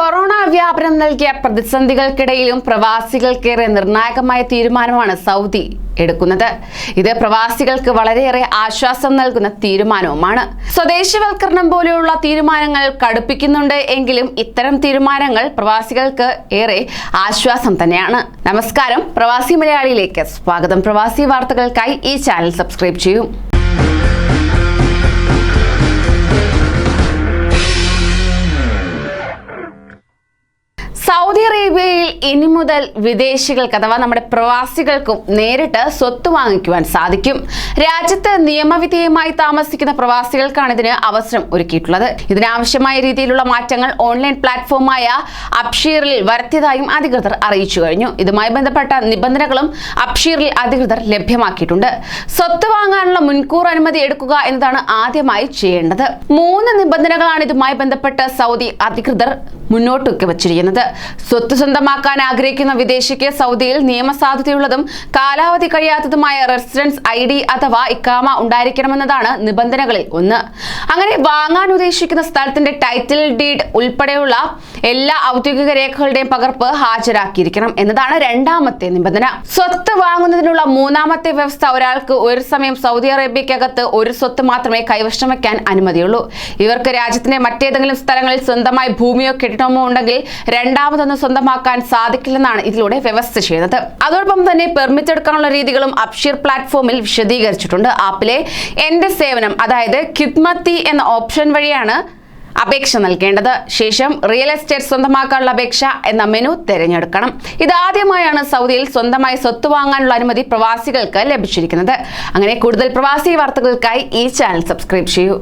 Corona വ്യാപനം നൽകിയ പ്രതിസന്ധികൾക്കിടയിലും പ്രവാസികൾക്കേറെ നിർണായകമായ തീരുമാനമാണ് സൗദി എടുക്കുന്നത്. ഇത് പ്രവാസികൾക്ക് വളരെയേറെ ആശ്വാസം നൽകുന്ന തീരുമാനവുമാണ്. സ്വദേശവൽക്കരണം പോലെയുള്ള തീരുമാനങ്ങൾ കടുപ്പിക്കുന്നുണ്ട് എങ്കിലും ഇത്തരം തീരുമാനങ്ങൾ പ്രവാസികൾക്ക് ഏറെ ആശ്വാസം തന്നെയാണ്. നമസ്കാരം പ്രവാസി മലയാളിയിലേക്ക്. സ്വാഗതം. പ്രവാസി വാർത്തകൾക്കായി ഈ ചാനൽ സബ്സ്ക്രൈബ് ചെയ്യൂ. സൗദി അറേബ്യയിൽ ഇനി മുതൽ വിദേശികൾക്ക് അഥവാ നമ്മുടെ പ്രവാസികൾക്കും നേരിട്ട് സ്വത്ത് വാങ്ങിക്കുവാൻ സാധിക്കും. രാജ്യത്ത് നിയമവിധേയമായി താമസിക്കുന്ന പ്രവാസികൾക്കാണ് ഇതിന് അവസരം ഒരുക്കിയിട്ടുള്ളത്. ഇതിനാവശ്യമായ രീതിയിലുള്ള മാറ്റങ്ങൾ ഓൺലൈൻ പ്ലാറ്റ്ഫോമായ അപ്ഷീറിൽ വരുത്തിയതായും അധികൃതർ അറിയിച്ചു കഴിഞ്ഞു. ഇതുമായി ബന്ധപ്പെട്ട നിബന്ധനകളും അപ്ഷീറിൽ അധികൃതർ ലഭ്യമാക്കിയിട്ടുണ്ട്. സ്വത്ത് വാങ്ങാനുള്ള മുൻകൂർ അനുമതി എടുക്കുക എന്നതാണ് ആദ്യമായി ചെയ്യേണ്ടത്. മൂന്ന് നിബന്ധനകളാണ് ഇതുമായി ബന്ധപ്പെട്ട് സൗദി അധികൃതർ മുന്നോട്ട് വച്ചിരിക്കുന്നത്. സ്വത്ത് സ്വന്തമാക്കാൻ ആഗ്രഹിക്കുന്ന വിദേശിക്ക് സൗദിയിൽ നിയമസാധുതയുള്ളതും കാലാവധി കഴിയാത്തതുമായ റെസിഡൻസ് ഐ ഡി അഥവാ ഇക്കാമ ഉണ്ടായിരിക്കണമെന്നതാണ് നിബന്ധനകളിൽ ഒന്ന്. അങ്ങനെ വാങ്ങാൻ ഉദ്ദേശിക്കുന്ന സ്ഥലത്തിന്റെ ടൈറ്റിൽ ഡീഡ് ഉൾപ്പെടെയുള്ള എല്ലാ ഔദ്യോഗിക രേഖകളുടെയും പകർപ്പ് ഹാജരാക്കിയിരിക്കണം എന്നതാണ് രണ്ടാമത്തെ നിബന്ധന. സ്വത്ത് വാങ്ങുന്നതിനുള്ള മൂന്നാമത്തെ വ്യവസ്ഥ ഒരാൾക്ക് ഒരു സമയം സൗദി അറേബ്യക്കകത്ത് ഒരു സ്വത്ത് മാത്രമേ കൈവശം വയ്ക്കാൻ അനുമതിയുള്ളൂ. ഇവർക്ക് രാജ്യത്തിന്റെ മറ്റേതെങ്കിലും സ്ഥലങ്ങളിൽ സ്വന്തമായി ഭൂമിയോ കെട്ടിടമോ ഉണ്ടെങ്കിൽ രണ്ടാമതൊന്ന് സ്വന്തമാക്കാൻ സാധിക്കില്ലെന്നാണ് ഇതിലൂടെ വ്യവസ്ഥ ചെയ്യുന്നത്. അതോടൊപ്പം തന്നെ പെർമിറ്റ് എടുക്കാനുള്ള രീതികളും അപ്ഷീർ പ്ലാറ്റ്ഫോമിൽ വിശദീകരിച്ചിട്ടുണ്ട്. ആപ്പിലെ എന്റെ സേവനം അതായത് കിദ്മത്തി എന്ന ഓപ്ഷൻ വഴിയാണ് അപേക്ഷ നൽകേണ്ടത്. ശേഷം റിയൽ എസ്റ്റേറ്റ് സ്വന്തമാക്കാനുള്ള അപേക്ഷ എന്ന മെനു തിരഞ്ഞെടുക്കണം. ഇതാദ്യമായാണ് സൗദിയിൽ സ്വന്തമായി സ്വത്ത് വാങ്ങാനുള്ള അനുമതി പ്രവാസികൾക്ക് ലഭിച്ചിരിക്കുന്നത്. അങ്ങനെ കൂടുതൽ പ്രവാസി വാർത്തകൾക്കായി ഈ ചാനൽ സബ്സ്ക്രൈബ് ചെയ്യൂ.